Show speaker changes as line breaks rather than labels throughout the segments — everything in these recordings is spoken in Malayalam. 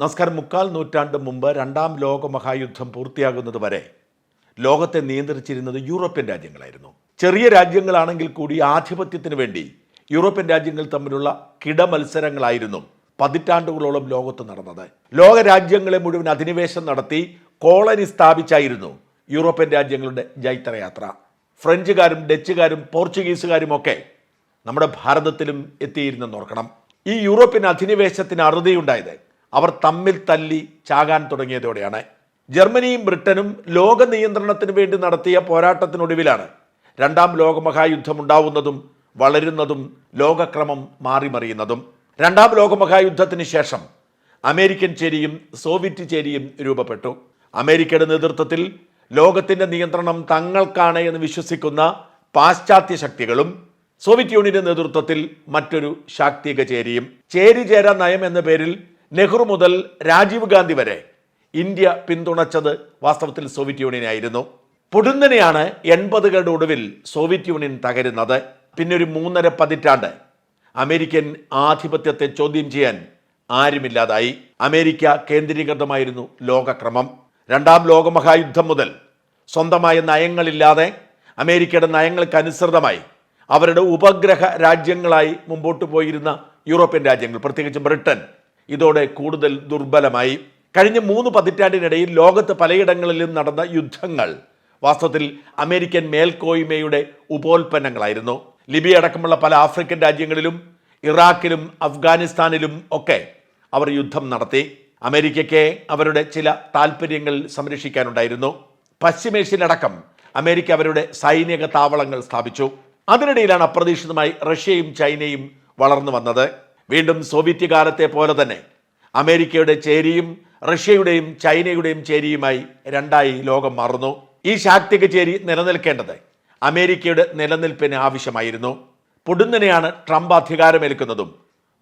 നമസ്കാരം മുക്കാൽ നൂറ്റാണ്ട് മുമ്പ് രണ്ടാം ലോക മഹായുദ്ധം പൂർത്തിയാകുന്നത് വരെ ലോകത്തെ നിയന്ത്രിച്ചിരുന്നത് യൂറോപ്യൻ രാജ്യങ്ങളായിരുന്നു. ചെറിയ രാജ്യങ്ങളാണെങ്കിൽ കൂടി ആധിപത്യത്തിന് വേണ്ടി യൂറോപ്യൻ രാജ്യങ്ങൾ തമ്മിലുള്ള കിടമത്സരങ്ങളായിരുന്നു പതിറ്റാണ്ടുകളോളം ലോകത്ത് നടന്നത്. ലോക രാജ്യങ്ങളെ മുഴുവൻ അധിനിവേശം നടത്തി കോളനി സ്ഥാപിച്ചായിരുന്നു യൂറോപ്യൻ രാജ്യങ്ങളുടെ ജൈത്രയാത്ര. ഫ്രഞ്ചുകാരും ഡച്ചുകാരും പോർച്ചുഗീസുകാരും ഒക്കെ നമ്മുടെ ഭാരതത്തിലും എത്തിയിരുന്നെന്ന് ഓർക്കണം. ഈ യൂറോപ്യൻ അധിനിവേശത്തിന് അറുതിയുണ്ടായത് അവർ തമ്മിൽ തല്ലി ചാകാൻ തുടങ്ങിയതോടെയാണ്. ജർമ്മനിയും ബ്രിട്ടനും ലോക നിയന്ത്രണത്തിന് വേണ്ടി നടത്തിയ പോരാട്ടത്തിനൊടുവിലാണ് രണ്ടാം ലോകമഹായുദ്ധം ഉണ്ടാവുന്നതും വളരുന്നതും ലോകക്രമം മാറിമറിയുന്നതും. രണ്ടാം ലോകമഹായുദ്ധത്തിന് ശേഷം അമേരിക്കൻ ചേരിയും സോവിയറ്റ് ചേരിയും രൂപപ്പെട്ടു. അമേരിക്കയുടെ നേതൃത്വത്തിൽ ലോകത്തിന്റെ നിയന്ത്രണം തങ്ങൾക്കാണ് എന്ന് വിശ്വസിക്കുന്ന പാശ്ചാത്യ ശക്തികളും സോവിയറ്റ് യൂണിയന്റെ നേതൃത്വത്തിൽ മറ്റൊരു ശാക്തിക ചേരിയും. ചേരി ചേരാ നയം എന്ന പേരിൽ നെഹ്റു മുതൽ രാജീവ് ഗാന്ധി വരെ ഇന്ത്യ പിന്തുണച്ചത് വാസ്തവത്തിൽ സോവിയറ്റ് യൂണിയനായിരുന്നു. പൊടുന്നനെയാണ് എൺപതുകളുടെ ഒടുവിൽ സോവിയറ്റ് യൂണിയൻ തകരുന്നത്. പിന്നെ ഒരു മൂന്നര പതിറ്റാണ്ട് അമേരിക്കൻ ആധിപത്യത്തെ ചോദ്യം ചെയ്യാൻ ആരുമില്ലാതായി. അമേരിക്ക കേന്ദ്രീകൃതമായിരുന്നു ലോകക്രമം. രണ്ടാം ലോകമഹായുദ്ധം മുതൽ സ്വന്തമായ നയങ്ങളില്ലാതെ അമേരിക്കയുടെ നയങ്ങൾക്കനുസൃതമായി അവരുടെ ഉപഗ്രഹ രാജ്യങ്ങളായി മുമ്പോട്ട് പോയിരുന്ന യൂറോപ്യൻ രാജ്യങ്ങൾ പ്രത്യേകിച്ച് ബ്രിട്ടൻ ഇതോടെ കൂടുതൽ ദുർബലമായി. കഴിഞ്ഞ മൂന്ന് പതിറ്റാണ്ടിനിടയിൽ ലോകത്ത് പലയിടങ്ങളിലും നടന്ന യുദ്ധങ്ങൾ വാസ്തവത്തിൽ അമേരിക്കൻ മേൽക്കോയ്മയുടെ ഉപോൽപ്പന്നങ്ങളായിരുന്നു. ലിബിയ അടക്കമുള്ള പല ആഫ്രിക്കൻ രാജ്യങ്ങളിലും ഇറാഖിലും അഫ്ഗാനിസ്ഥാനിലും ഒക്കെ അവർ യുദ്ധം നടത്തി. അമേരിക്കയ്ക്ക് അവരുടെ ചില താല്പര്യങ്ങൾ സംരക്ഷിക്കാനുണ്ടായിരുന്നു. പശ്ചിമേഷ്യയിലടക്കം അമേരിക്ക അവരുടെ സൈനിക താവളങ്ങൾ സ്ഥാപിച്ചു. അതിനിടയിലാണ് അപ്രതീക്ഷിതമായി റഷ്യയും ചൈനയും വളർന്നു വന്നത്. വീണ്ടും സോവിയറ്റ് കാലത്തെ പോലെ തന്നെ അമേരിക്കയുടെ ചേരിയും റഷ്യയുടെയും ചൈനയുടെയും ചേരിയുമായി രണ്ടായി ലോകം മാറുന്നു. ഈ ശാക്തിക ചേരി നിലനിൽക്കേണ്ടത് അമേരിക്കയുടെ നിലനിൽപ്പിന് ആവശ്യമായിരുന്നു. പൊടുന്നനെയാണ് ട്രംപ് അധികാരമേൽക്കുന്നതും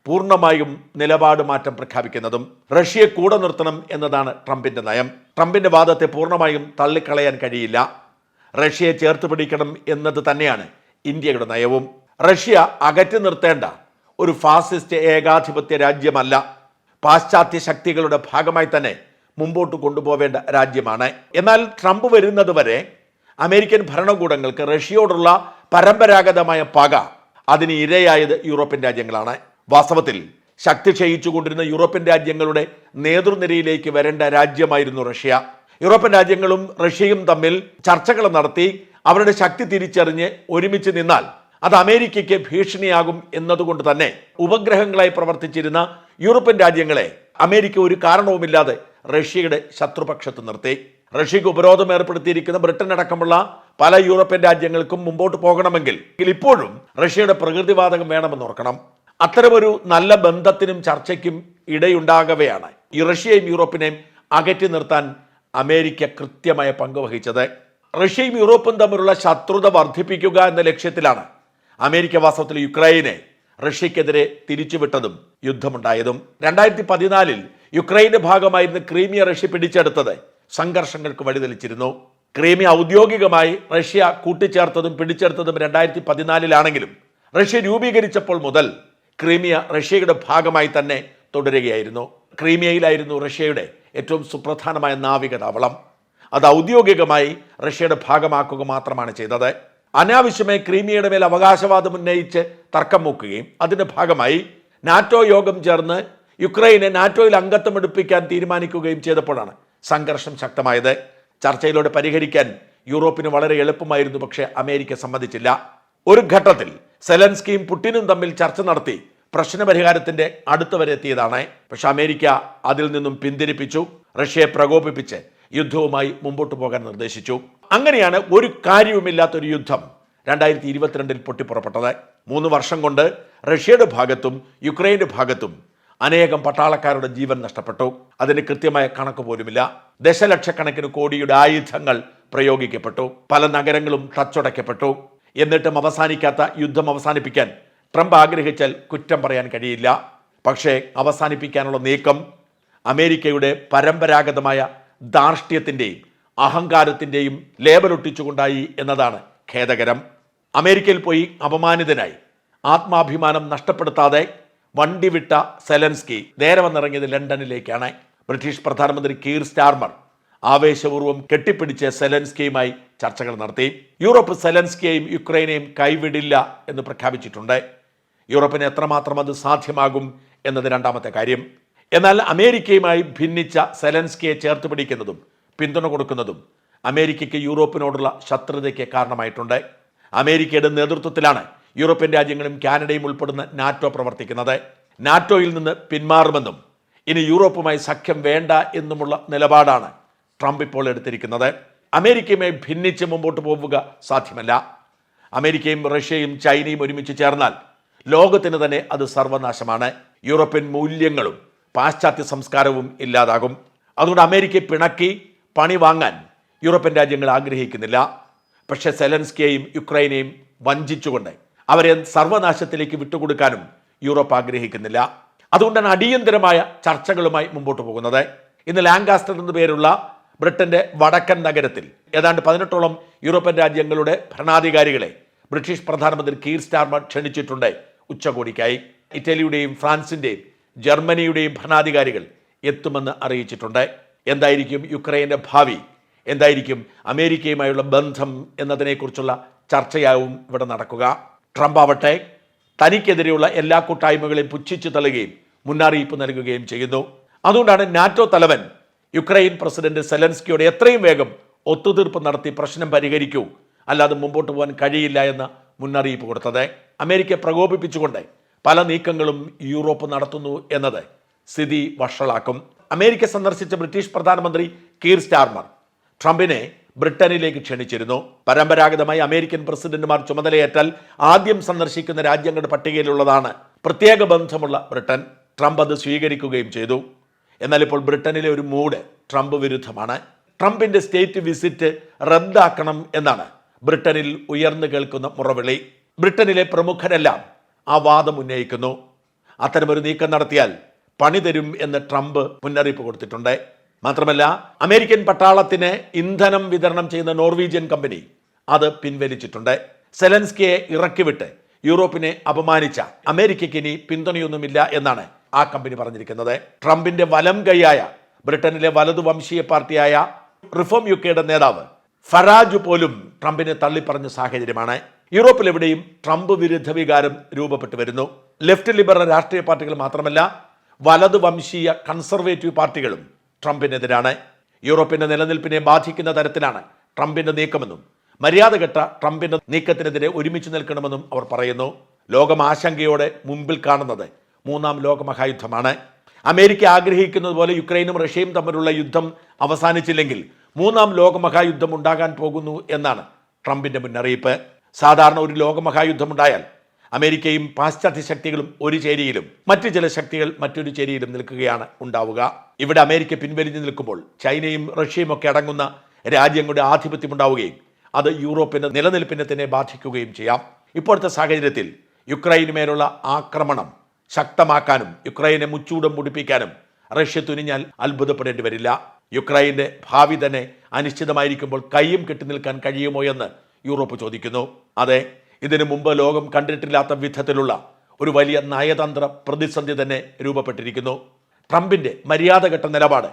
പൂർണമായും നിലപാട് മാറ്റം പ്രഖ്യാപിക്കുന്നതും. റഷ്യയെ കൂടെ നിർത്തണം എന്നതാണ് ട്രംപിന്റെ നയം. ട്രംപിന്റെ വാദത്തെ പൂർണമായും തള്ളിക്കളയാൻ കഴിയില്ല. റഷ്യയെ ചേർത്ത് പിടിക്കണം എന്നത് തന്നെയാണ് ഇന്ത്യയുടെ നയവും. റഷ്യ അകറ്റി നിർത്തേണ്ട ഒരു ഫാസിസ്റ്റ് ഏകാധിപത്യ രാജ്യമല്ല. പാശ്ചാത്യ ശക്തികളുടെ ഭാഗമായി തന്നെ മുമ്പോട്ട് കൊണ്ടുപോവേണ്ട രാജ്യമാണ്. എന്നാൽ ട്രംപ് വരുന്നത് വരെ അമേരിക്കൻ ഭരണകൂടങ്ങൾക്ക് റഷ്യയോടുള്ള പരമ്പരാഗതമായ പക അതിന് ഇരയായത് യൂറോപ്യൻ രാജ്യങ്ങളാണ്. വാസ്തവത്തിൽ ശക്തി ക്ഷയിച്ചുകൊണ്ടിരുന്ന യൂറോപ്യൻ രാജ്യങ്ങളുടെ നേതൃനിരയിലേക്ക് വരേണ്ട രാജ്യമായിരുന്നു റഷ്യ. യൂറോപ്യൻ രാജ്യങ്ങളും റഷ്യയും തമ്മിൽ ചർച്ചകൾ നടത്തി അവരുടെ ശക്തി തിരിച്ചറിഞ്ഞ് ഒരുമിച്ച് നിന്നാൽ അത് അമേരിക്കയ്ക്ക് ഭീഷണിയാകും എന്നതുകൊണ്ട് തന്നെ ഉപഗ്രഹങ്ങളായി പ്രവർത്തിച്ചിരുന്ന യൂറോപ്യൻ രാജ്യങ്ങളെ അമേരിക്ക ഒരു കാരണവുമില്ലാതെ റഷ്യയുടെ ശത്രുപക്ഷത്ത് നിർത്തി. റഷ്യക്ക് ഉപരോധം ഏർപ്പെടുത്തിയിരിക്കുന്ന ബ്രിട്ടൻ അടക്കമുള്ള പല യൂറോപ്യൻ രാജ്യങ്ങൾക്കും മുമ്പോട്ട് പോകണമെങ്കിൽ ഇപ്പോഴും റഷ്യയുടെ പ്രകൃതിവാതകം വേണമെന്ന് ഓർക്കണം. അത്തരമൊരു നല്ല ബന്ധത്തിനും ചർച്ചയ്ക്കും ഇടയുണ്ടാകവെയാണ് ഈ റഷ്യയും യൂറോപ്പിനെയും അകറ്റി നിർത്താൻ അമേരിക്ക കൃത്യമായ പങ്ക് വഹിച്ചത്. റഷ്യയും യൂറോപ്പും തമ്മിലുള്ള ശത്രുത വർദ്ധിപ്പിക്കുക എന്ന ലക്ഷ്യത്തിലാണ് അമേരിക്ക വാസ്തവത്തിൽ യുക്രൈനെ റഷ്യക്കെതിരെ തിരിച്ചുവിട്ടതും യുദ്ധമുണ്ടായതും. രണ്ടായിരത്തി പതിനാലിൽ യുക്രൈന്റെ ഭാഗമായിരുന്ന ക്രീമിയ റഷ്യ പിടിച്ചെടുത്തത് സംഘർഷങ്ങൾക്ക് വഴിതെളിച്ചിരുന്നു. ക്രീമിയ ഔദ്യോഗികമായി റഷ്യ കൂട്ടിച്ചേർത്തതും പിടിച്ചെടുത്തതും രണ്ടായിരത്തി പതിനാലിലാണെങ്കിലും റഷ്യ രൂപീകരിച്ചപ്പോൾ മുതൽ ക്രീമിയ റഷ്യയുടെ ഭാഗമായി തന്നെ തുടരുകയായിരുന്നു. ക്രീമിയയിലായിരുന്നു റഷ്യയുടെ ഏറ്റവും സുപ്രധാനമായ നാവിക താവളം അത് ഔദ്യോഗികമായി റഷ്യയുടെ ഭാഗമാക്കുക മാത്രമാണ് ചെയ്തത്. അനാവശ്യമായി ക്രീമിയയുടെ മേൽ അവകാശവാദം ഉന്നയിച്ച് തർക്കം മൂക്കുകയും അതിന്റെ ഭാഗമായി നാറ്റോ യോഗം ചേർന്ന് യുക്രൈനെ നാറ്റോയിൽ അംഗത്വം എടുപ്പിക്കാൻ തീരുമാനിക്കുകയും ചെയ്തപ്പോഴാണ് സംഘർഷം ശക്തമായത്. ചർച്ചയിലൂടെ പരിഹരിക്കാൻ യൂറോപ്പിന് വളരെ എളുപ്പമായിരുന്നു പക്ഷേ അമേരിക്ക സമ്മതിച്ചില്ല. ഒരു ഘട്ടത്തിൽ സെലൻസ്കിയും പുടിനും തമ്മിൽ ചർച്ച നടത്തി പ്രശ്നപരിഹാരത്തിന്റെ അടുത്തുവരെ എത്തിയതാണ്. പക്ഷെ അമേരിക്ക അതിൽ നിന്നും പിന്തിരിപ്പിച്ചു റഷ്യയെ പ്രകോപിപ്പിച്ച് യുദ്ധവുമായി മുമ്പോട്ട് പോകാൻ നിർദ്ദേശിച്ചു. അങ്ങനെയാണ് ഒരു കാര്യവുമില്ലാത്തൊരു യുദ്ധം രണ്ടായിരത്തി ഇരുപത്തിരണ്ടിൽ പൊട്ടിപ്പുറപ്പെട്ടത്. മൂന്ന് വർഷം കൊണ്ട് റഷ്യയുടെ ഭാഗത്തും യുക്രൈന്റെ ഭാഗത്തും അനേകം പട്ടാളക്കാരുടെ ജീവൻ നഷ്ടപ്പെട്ടു. അതിന് കൃത്യമായ കണക്ക് പോലുമില്ല. ദശലക്ഷക്കണക്കിന് കോടിയുടെ ആയുധങ്ങൾ പ്രയോഗിക്കപ്പെട്ടു. പല നഗരങ്ങളും തച്ചുടയ്ക്കപ്പെട്ടു. എന്നിട്ടും അവസാനിക്കാത്ത യുദ്ധം അവസാനിപ്പിക്കാൻ ട്രംപ് ആഗ്രഹിച്ചാൽ കുറ്റം പറയാൻ കഴിയില്ല. പക്ഷേ അവസാനിപ്പിക്കാനുള്ള നീക്കം അമേരിക്കയുടെ പരമ്പരാഗതമായ ധാർഷ്ട്യത്തിന്റെയും അഹങ്കാരത്തിന്റെയും ലേബലൊട്ടിച്ചുകൊണ്ടായി എന്നതാണ് ഖേദകരം. അമേരിക്കയിൽ പോയി അപമാനിതനായി. ആത്മാഭിമാനം നഷ്ടപ്പെടുത്താതെ വണ്ടി വിട്ട സെലൻസ്കി നേരെ വന്നിറങ്ങിയത് ലണ്ടനിലേക്കാണ്. ബ്രിട്ടീഷ് പ്രധാനമന്ത്രി കീർ സ്റ്റാർമർ ആവേശപൂർവം കെട്ടിപ്പിടിച്ച് സെലൻസ്കിയുമായി ചർച്ചകൾ നടത്തി. യൂറോപ്പ് സെലൻസ്കിയെയും യുക്രൈനെയും കൈവിടില്ല എന്ന് പ്രഖ്യാപിച്ചിട്ടുണ്ട്. യൂറോപ്പിന് എത്രമാത്രം അത് സാധ്യമാകും എന്നത് രണ്ടാമത്തെ കാര്യം. എന്നാൽ അമേരിക്കയുമായി ഭിന്നിച്ച സെലൻസ്കിയെ ചേർത്ത് പിടിക്കുന്നതും പിന്തുണ കൊടുക്കുന്നതും അമേരിക്കയ്ക്ക് യൂറോപ്പിനോടുള്ള ശത്രുതയ്ക്ക് കാരണമായിട്ടുണ്ട്. അമേരിക്കയുടെ നേതൃത്വത്തിലാണ് യൂറോപ്യൻ രാജ്യങ്ങളും കാനഡയും ഉൾപ്പെടുന്ന നാറ്റോ പ്രവർത്തിക്കുന്നത്. നാറ്റോയിൽ നിന്ന് പിന്മാറുമെന്നും ഇനി യൂറോപ്പുമായി സഖ്യം വേണ്ട എന്നുമുള്ള നിലപാടാണ് ട്രംപ് ഇപ്പോൾ എടുത്തിരിക്കുന്നത്. അമേരിക്കയുമായി ഭിന്നിച്ച് മുമ്പോട്ട് പോവുക സാധ്യമല്ല. അമേരിക്കയും റഷ്യയും ചൈനയും ഒരുമിച്ച് ചേർന്നാൽ ലോകത്തിന് തന്നെ അത് സർവനാശമാണ്. യൂറോപ്യൻ മൂല്യങ്ങളും പാശ്ചാത്യ സംസ്കാരവും ഇല്ലാതാകും. അതുകൊണ്ട് അമേരിക്കയെ പിണക്കി പണി വാങ്ങാൻ യൂറോപ്യൻ രാജ്യങ്ങൾ ആഗ്രഹിക്കുന്നില്ല. പക്ഷേ സെലൻസ്കിയെയും യുക്രൈനെയും വഞ്ചിച്ചുകൊണ്ട് അവരെ സർവനാശത്തിലേക്ക് വിട്ടുകൊടുക്കാനും യൂറോപ്പ് ആഗ്രഹിക്കുന്നില്ല. അതുകൊണ്ടാണ് അടിയന്തരമായ ചർച്ചകളുമായി മുമ്പോട്ട് പോകുന്നത്. ഇന്ന് ലാങ്കാസ്റ്റർ എന്നു പേരുള്ള ബ്രിട്ടന്റെ വടക്കൻ നഗരത്തിൽ ഏതാണ്ട് പതിനെട്ടോളം യൂറോപ്യൻ രാജ്യങ്ങളുടെ ഭരണാധികാരികളെ ബ്രിട്ടീഷ് പ്രധാനമന്ത്രി കീർ സ്റ്റാർമർ ക്ഷണിച്ചിട്ടുണ്ട് ഉച്ചകോടിക്കായി. ഇറ്റലിയുടെയും ഫ്രാൻസിന്റെയും ജർമ്മനിയുടെയും ഭരണാധികാരികൾ എത്തുമെന്ന് അറിയിച്ചിട്ടുണ്ട്. എന്തായിരിക്കും യുക്രൈന്റെ ഭാവി? എന്തായിരിക്കും? അമേരിക്കയുമായുള്ള ബന്ധം എന്നതിനെക്കുറിച്ചുള്ള ചർച്ചയാവും ഇവിടെ നടക്കുക. ട്രംപ് ആവട്ടെ തനിക്കെതിരെയുള്ള എല്ലാ കൂട്ടായ്മകളെയും പുച്ഛിച്ചു തള്ളുകയും മുന്നറിയിപ്പ് നൽകുകയും ചെയ്യുന്നു. അതുകൊണ്ടാണ് നാറ്റോ തലവൻ യുക്രൈൻ പ്രസിഡന്റ് സെലൻസ്കിയോട് എത്രയും വേഗം ഒത്തുതീർപ്പ് നടത്തി പ്രശ്നം പരിഹരിക്കൂ. അല്ലാതെ മുമ്പോട്ട് പോകാൻ കഴിയില്ല എന്ന മുന്നറിയിപ്പ് കൊടുത്തത്. അമേരിക്ക പ്രകോപിപ്പിച്ചുകൊണ്ട് പല നീക്കങ്ങളും യൂറോപ്പ് നടത്തുന്നു എന്നത് സ്ഥിതി വഷളാക്കും. അമേരിക്ക സന്ദർശിച്ച ബ്രിട്ടീഷ് പ്രധാനമന്ത്രി കീർ സ്റ്റാർമർ ട്രംപിനെ ബ്രിട്ടനിലേക്ക് ക്ഷണിച്ചിരുന്നു. പരമ്പരാഗതമായി അമേരിക്കൻ പ്രസിഡന്റുമാർ ചുമതലയേറ്റാൽ ആദ്യം സന്ദർശിക്കുന്ന രാജ്യങ്ങളുടെ പട്ടികയിലുള്ളതാണ് പ്രത്യേക ബന്ധമുള്ള ബ്രിട്ടൻ. ട്രംപ് അത് സ്വീകരിക്കുകയും ചെയ്തു. എന്നാൽ ഇപ്പോൾ ബ്രിട്ടനിലെ ഒരു മൂഡ് ട്രംപ് വിരുദ്ധമാണ്. ട്രംപിന്റെ സ്റ്റേറ്റ് വിസിറ്റ് റദ്ദാക്കണം എന്നാണ് ബ്രിട്ടനിൽ ഉയർന്നു കേൾക്കുന്ന മുറവിളി. ബ്രിട്ടനിലെ പ്രമുഖരെല്ലാം ആ വാദം ഉന്നയിക്കുന്നു. അത്തരമൊരു നീക്കം നടത്തിയാൽ പണി തരും എന്ന് ട്രംപ് മുന്നറിയിപ്പ് കൊടുത്തിട്ടുണ്ട്. മാത്രമല്ല അമേരിക്കൻ പട്ടാളത്തിന് ഇന്ധനം വിതരണം ചെയ്യുന്ന നോർവീജിയൻ കമ്പനി അത് പിൻവലിച്ചിട്ടുണ്ട്. സെലൻസ്കിയെ ഇറക്കിവിട്ട് യൂറോപ്പിനെ അപമാനിച്ച അമേരിക്കയ്ക്ക് ഇനി പിന്തുണയൊന്നുമില്ല എന്നാണ് ആ കമ്പനി പറഞ്ഞിരിക്കുന്നത്. ട്രംപിന്റെ വലം കൈയായ ബ്രിട്ടനിലെ വലതു വംശീയ പാർട്ടിയായ റിഫോം യു കെയുടെ നേതാവ് ഫറാജ് പോലും ട്രംപിനെ തള്ളിപ്പറഞ്ഞ സാഹചര്യമാണ്. യൂറോപ്പിൽ എവിടെയും ട്രംപ് വിരുദ്ധ വികാരം രൂപപ്പെട്ടു വരുന്നു. ലെഫ്റ്റ് ലിബറൽ രാഷ്ട്രീയ പാർട്ടികൾ മാത്രമല്ല വലതു വംശീയ കൺസർവേറ്റീവ് പാർട്ടികളും ട്രംപിനെതിരാണ്. യൂറോപ്പിന്റെ നിലനിൽപ്പിനെ ബാധിക്കുന്ന തരത്തിലാണ് ട്രംപിന്റെ നീക്കമെന്നും മര്യാദഘട്ട ട്രംപിന്റെ നീക്കത്തിനെതിരെ ഒരുമിച്ച് നിൽക്കണമെന്നും അവർ പറയുന്നു. ലോകം ആശങ്കയോടെ മുമ്പിൽ കാണുന്നത് മൂന്നാം ലോകമഹായുദ്ധമാണ്. അമേരിക്ക ആഗ്രഹിക്കുന്നത് പോലെ യുക്രൈനും റഷ്യയും തമ്മിലുള്ള യുദ്ധം അവസാനിച്ചില്ലെങ്കിൽ മൂന്നാം ലോകമഹായുദ്ധം ഉണ്ടാകാൻ പോകുന്നു എന്നാണ് ട്രംപിന്റെ മുന്നറിയിപ്പ്. സാധാരണ ഒരു ലോകമഹായുദ്ധം ഉണ്ടായാൽ അമേരിക്കയും പാശ്ചാത്യ ശക്തികളും ഒരു ചേരിയിലും മറ്റു ചില ശക്തികൾ മറ്റൊരു ചേരിയിലും നിൽക്കുകയാണ് ഉണ്ടാവുക. ഇവിടെ അമേരിക്ക പിൻവലിഞ്ഞു നിൽക്കുമ്പോൾ ചൈനയും റഷ്യയും ഒക്കെ അടങ്ങുന്ന രാജ്യങ്ങളുടെ ആധിപത്യം ഉണ്ടാവുകയും അത് യൂറോപ്പിന്റെ നിലനിൽപ്പിനെ തന്നെ ബാധിക്കുകയും ചെയ്യാം. ഇപ്പോഴത്തെ സാഹചര്യത്തിൽ യുക്രൈന് മേലുള്ള ആക്രമണം ശക്തമാക്കാനും യുക്രൈനെ മുച്ചൂടം മുടിപ്പിക്കാനും റഷ്യ തുനിഞ്ഞാൽ അത്ഭുതപ്പെടേണ്ടി വരില്ല. യുക്രൈന്റെ ഭാവി തന്നെ അനിശ്ചിതമായിരിക്കുമ്പോൾ കയ്യും കെട്ടി നിൽക്കാൻ കഴിയുമോ എന്ന് യൂറോപ്പ് ചോദിക്കുന്നു. അതെ ഇതിനു മുമ്പ് ലോകം കണ്ടിട്ടില്ലാത്ത വിധത്തിലുള്ള ഒരു വലിയ നയതന്ത്ര പ്രതിസന്ധി തന്നെ രൂപപ്പെട്ടിരിക്കുന്നു. ട്രംപിന്റെ മര്യാദഘട്ട നിലപാട്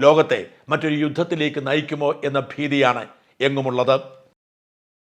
ലോകത്തെ മറ്റൊരു യുദ്ധത്തിലേക്ക് നയിക്കുമോ എന്ന ഭീതിയാണ് എങ്ങുമുള്ളത്.